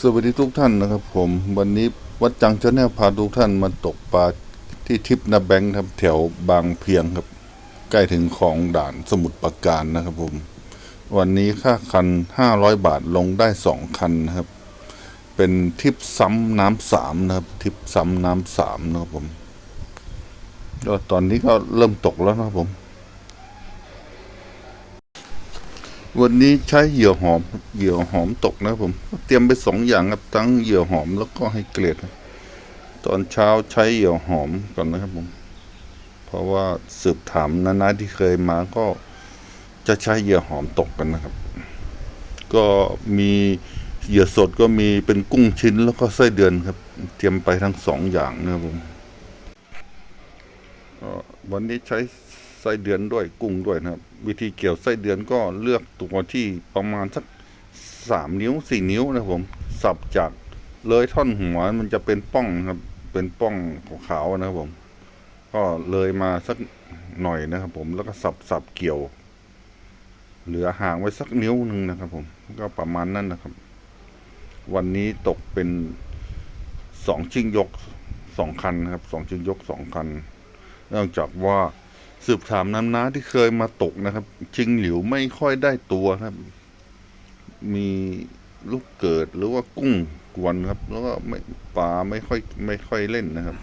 สวัสดีทุกท่านนะครับผมวันนี้วัดจังชาแนลพาทุกท่านมาตกปลาที่ทิพนาแบงค์ครับแถวบางเพียงครับ ใกล้ถึงของด่านสมุทรปราการนะครับผม วันนี้ค่าคันห้าร้อยบาทลงได้สองคันนะครับ เป็นทิปซ้ำน้ำสามนะครับทิปซ้ำน้ำสามนะครับผมก็ตอนนี้ก็เริ่มตกแล้วนะครับผม วันนี้ใช้เหยื่อหอม เหยื่อหอมตกนะผม เตรียมไปสองอย่างครับทั้งเหยื่อหอมแล้วก็ให้เกล็ดตอนเช้าใช้เหยื่อหอมก่อนนะครับผม เพราะว่าสืบถามนาๆที่เคยมาก็จะใช้เหยื่อหอมตกกันนะครับ ก็มีเหยื่อสดก็มีเป็นกุ้งชิ้นแล้วก็ไส้เดือนครับ เตรียมไปทั้งสองอย่างนะครับผมวันนี้ใช้ ส้เดือนด้วยกุ้งด้วยนะครับ วิธีเกี่ยวไส้เดือนก็เลือกตัวที่ประมาณสักสามนิ้วสี่นิ้วนะครับผมสับจากเลยท่อนหัวมันจะเป็นป้องครับ เป็นป้องขาวๆนะครับผม ก็เลยมาสักหน่อยนะครับ ผมแล้วก็สับสับเกี่ยว เหลือห่างไว้สักนิ้วหนึ่งนะครับ ผมก็ประมาณนั้นนะครับ วันนี้ตกเป็นสองชิงยกสองคันนะครับสองชิงยกสองคัน เนื่องจากว่า สืบถามน้ำน้าที่เคยมาตกนะครับ ชิงหลิวไม่ค่อยได้ตัวครับ มีลูกเกิดหรือว่ากุ้งกวนครับ แล้วก็ไม่ปลาไม่ค่อยไม่ค่อยเล่นนะครับ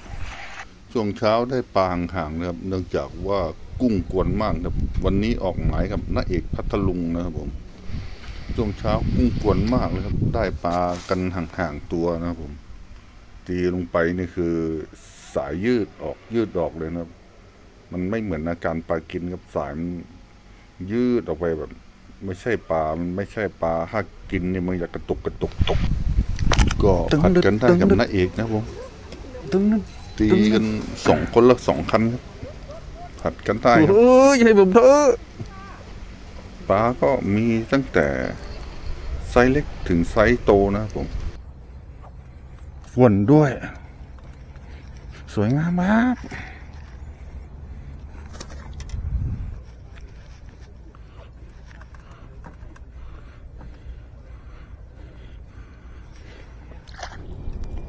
ช่วงเช้าได้ปลาห่างๆนะครับ เนื่องจากว่ากุ้งกวนมากครับ วันนี้ออกหมายกับน้าเอกพัทลุงนะครับผมช่วงเช้ากุ้งกวนมากเลยครับ ได้ปลากันห่างๆตัวนะครับผมตีลงไปนี่คือสายยืดออกยืดออกเลยนะครับ มันไม่เหมือนอาการปลากินครับสายมันยืดออกไปแบบ ไม่ใช่ปลา มันไม่ใช่ปลาถ้ากินนี่มันอยากกระตุกกระตุกตกก็ผัดกันได้กับน้าเอกนะครับผมตึ้งนึงตีกันสองคนละสองคันครับผัดกันได้ครับเอ้ยให้ผมเถอะปลาก็มีตั้งแต่ไซส์เล็กถึงไซส์โตนะครับผมฝนด้วย สวยงามมาก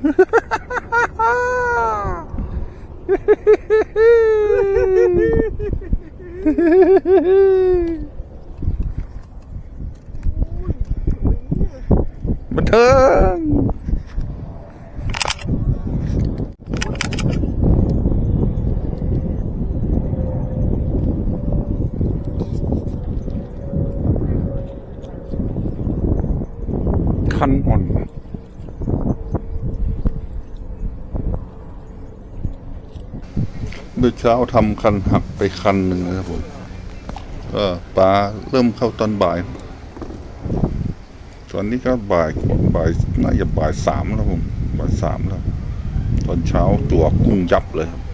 บันเทิงคันอ่อน มื่อเช้าทำคันหักไปคันหนึ่งนะครับผมก็ปลาเริ่มเข้าตอนบ่าย ตอนนี้ก็บ่ายกว่าบ่ายน่าจะบ่ายสามแล้วผมบ่ายสามแล้ว ตอนเช้าตัวกุ้งยับเลยครับ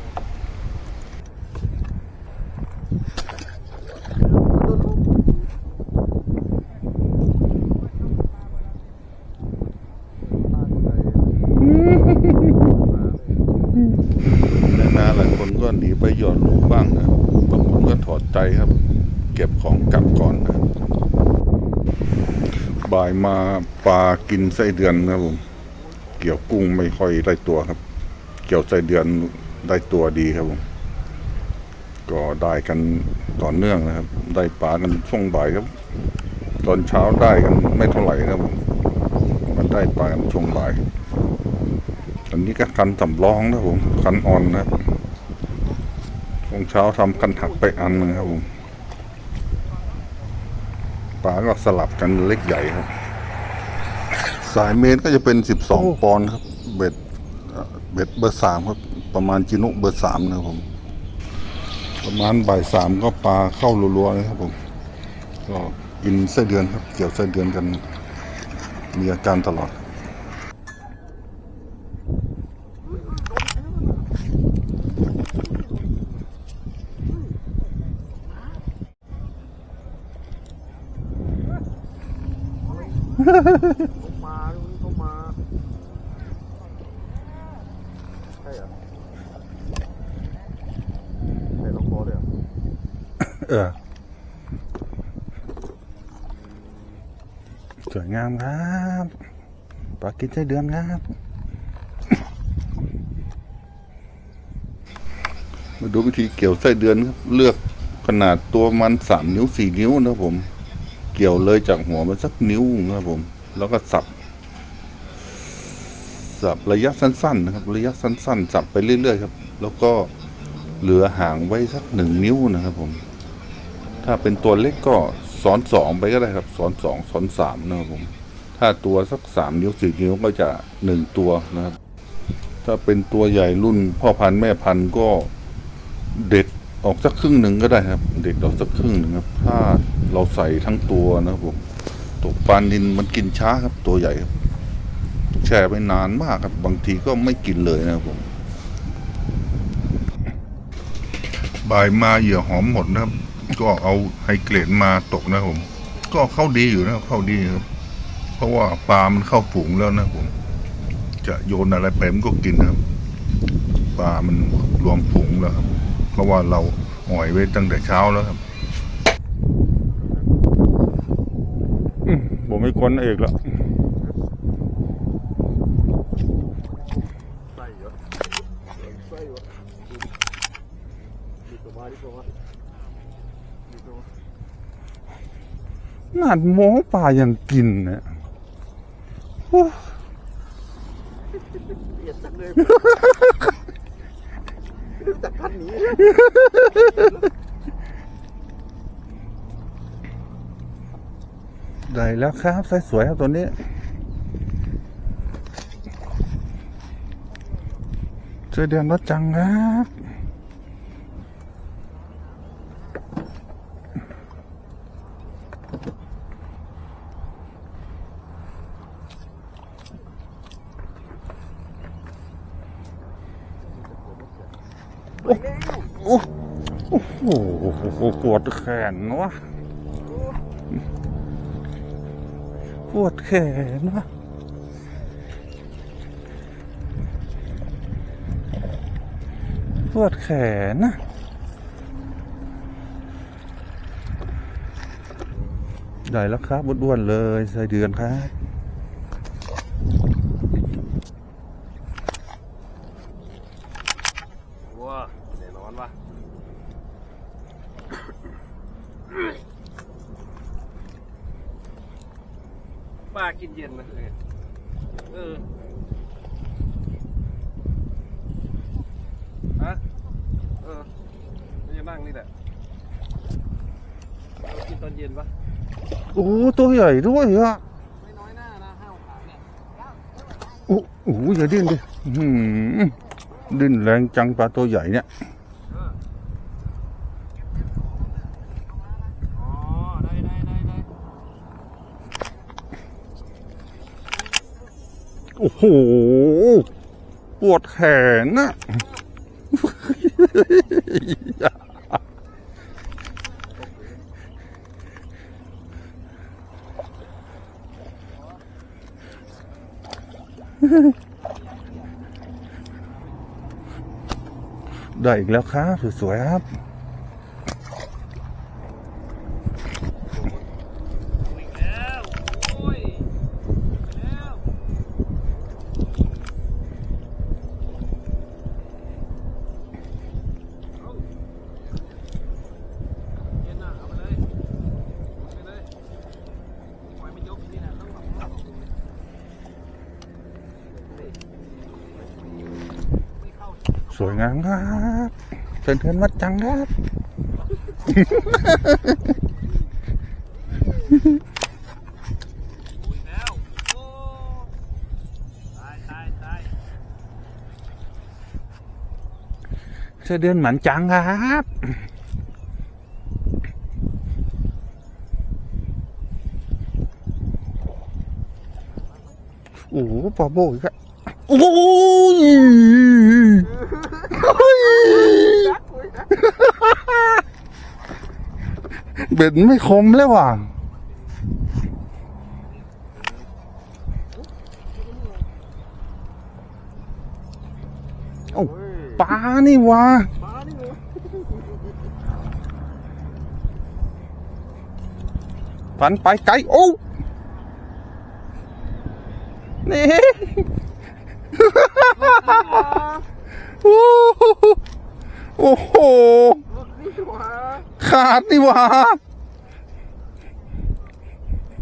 นก็หนีไปหย่อนลูกบ้างนะบางคนก็ถอดใจครับ เก็บของกลับก่อนนะบ่ายมาปลากินไส้เดือนนะผมเกี่ยวกุ้งไม่ค่อยได้ตัวครับ เกี่ยวไส้เดือนได้ตัวดีครับผมก็ได้กันต่อเนื่องนะครับ ได้ปลากันช่วงบ่ายครับ ตอนเช้าได้กันไม่เท่าไหร่ครับผมมันได้ปลากันช่วงบ่ายอันนี้ก็คันสำรองนะผมคันอ่อนนะ ครับช่วงเช้าทำคันหักไปอันหนึงครับผมปลาก็สลับกันเล็กใหญ่ครับ สายเมตรก็จะเป็นสิบสองปอนด์ครับ เบ็ดเอ่อเบ็ดเบอร์สามครับ ประมาณจินุเบอร์สามนะครับผม ประมาณบ่ายสามก็ปลาเข้ารัวๆเลยครับผมก็กินไส้เดือนครับ เกี่ยวไส้เดือนกัน มีอาการตลอด มาลุงเขามาใช่เหรอใช่ต้องคอเลยเออสวยงามครับปลากินไส้เดือนครับ มาดูวิธีเกี่ยวไส้เดือนครับ เลือกขนาดตัวมันสามนิ้วสี่นิ้วนะครับผม เกี่ยวเลยจากหัวมันสักนิ้วนะครับผม แล้วก็สับ สับระยะสั้นๆนะครับ ระยะสั้น ๆ สับไปเรื่อยๆครับ แล้วก็เหลือห่างไว้สักหนึ่งนิ้วนะครับผม ถ้าเป็นตัวเล็กก็สอนสองไปก็ได้ครับ สอนสองสอนสามนะครับผม ถ้าตัวสักสามนิ้วสี่นิ้วก็จะหนึ่งตัวนะครับ ถ้าเป็นตัวใหญ่รุ่นพ่อพันธุ์แม่พันธุ์ก็เด็ดออกสักครึ่งหนึ่งก็ได้ครับ เด็ดออกสักครึ่งหนึ่งครับ ถ้า เราใส่ทั้งตัวนะครับผมตกปลานินมันกินช้าครับ ตัวใหญ่ครับแช่ไปนานมากครับ บางทีก็ไม่กินเลยนะครับผมบ่ายมาเหยื่อหอมหมดนะครับ ก็เอาไฮเกรดมาตกนะผม ก็เข้าดีอยู่นะเข้าดีครับ เพราะว่าปลามันเข้าฝูงแล้วนะผม จะโยนอะไรไปมันก็กินนะครับปลามันรวมฝูงแล้วครับ เพราะว่าเราอ่อยไว้ตั้งแต่เช้าแล้วครับผมไม่คนเอกแล้ว ไส้เหรอไส้เหรอมีตัวมาดิตัว มามีตัวมานาดหมอปลายังกินเนี่ยเกลียดจังเลยจากคันนี้ ได้แล้วครับสวยครับตัวนี้ เจอเดือนรถจังครับโอ้โอ้โหปวดแขนวะ ปวดแขนวะปวดแขนนะได้แล้วครับอ้วนๆเลยใส่เดือนครับ ว้าแน่นอนวะปลากินเย็นนะเออฮะเออเราจะนั่งนี่แหละเรากินตอนเย็นปะโอ้ตัวใหญ่ด้วยอะไม่น้อยหน้านะห้าวขาเนี่ยโอ้โหอย่าดิ้นดิอื้อหือดิ้นแรงจังปลาตัวใหญ่เนี่ย เอออ๋อ ได้ได้ได้ได้ โอ้โห ปวดแขนนะได้อีกแล้วครับ สวยๆครับ อีกแล้วโอ้ยแล้ว เอาเย็นน่ะเอาไปเลยเอาไปเลยปล่อยมันยกนี่นะต้องหลับต้องหลับไม่เข้า สวยงามครับเชิญเทินวัดจังครับ เสื้อเดือนหมันจังครับโอ้ปลาโบอีกอะโอ้ย เบ็ดไม่คมแล้วว่ะโอ้ปลานี่วะฝันไปไกลโอ้นี่ โอ้โหโอ้โหนี่หว่าขาดนี่หว่า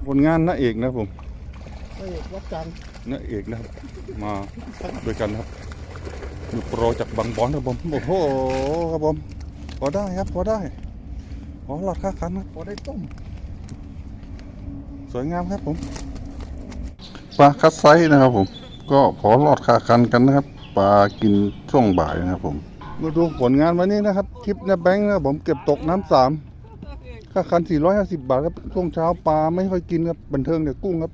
ผลงานน้าเอกนะครับผมเฮ้ยวัดจันทร์น้าเอกนะครับ มาด้วยกันนะครับอยู่โปรจากบางบอนครับผม โอ้โหครับผม พอได้ครับพอได้พอหลอดค่าคันครับพอได้ต้ม สวยงามครับผมปลาคัดไซส์นะครับผม ก็พอหลอดค่าคันกันนะครับ ปลากินช่วงบ่ายนะครับผม มาดูผลงานวันนี้นะครับทริปในแบงค์นะครับผมเก็บตกน้ำสามค่าคัน 450 บาทครับช่วงเช้าปลาไม่ค่อยกินครับบันเทิงแต่กุ้งครับ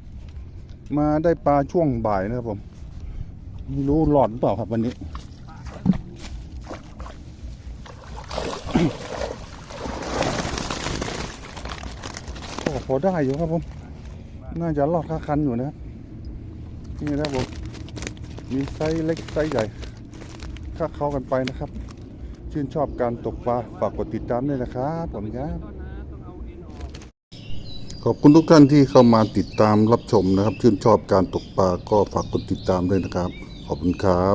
มาได้ปลาช่วงบ่ายนะครับผมไม่รู้หลอดหรือเปล่าครับวันนี้ก็พอได้อยู่ครับผม น่าจะรอดค่าคันอยู่นะครับนี่นะครับผม มีไซส์เล็กไซส์ใหญ่ค่าเข้ากันไปนะครับ ชื่นชอบการตกปลาฝากกดติดตามด้วยนะครับผมครับขอบคุณทุกท่านที่เข้ามาติดตามรับชมนะครับ ชื่นชอบการตกปลาก็ฝากกดติดตามด้วยนะครับ ขอบคุณครับ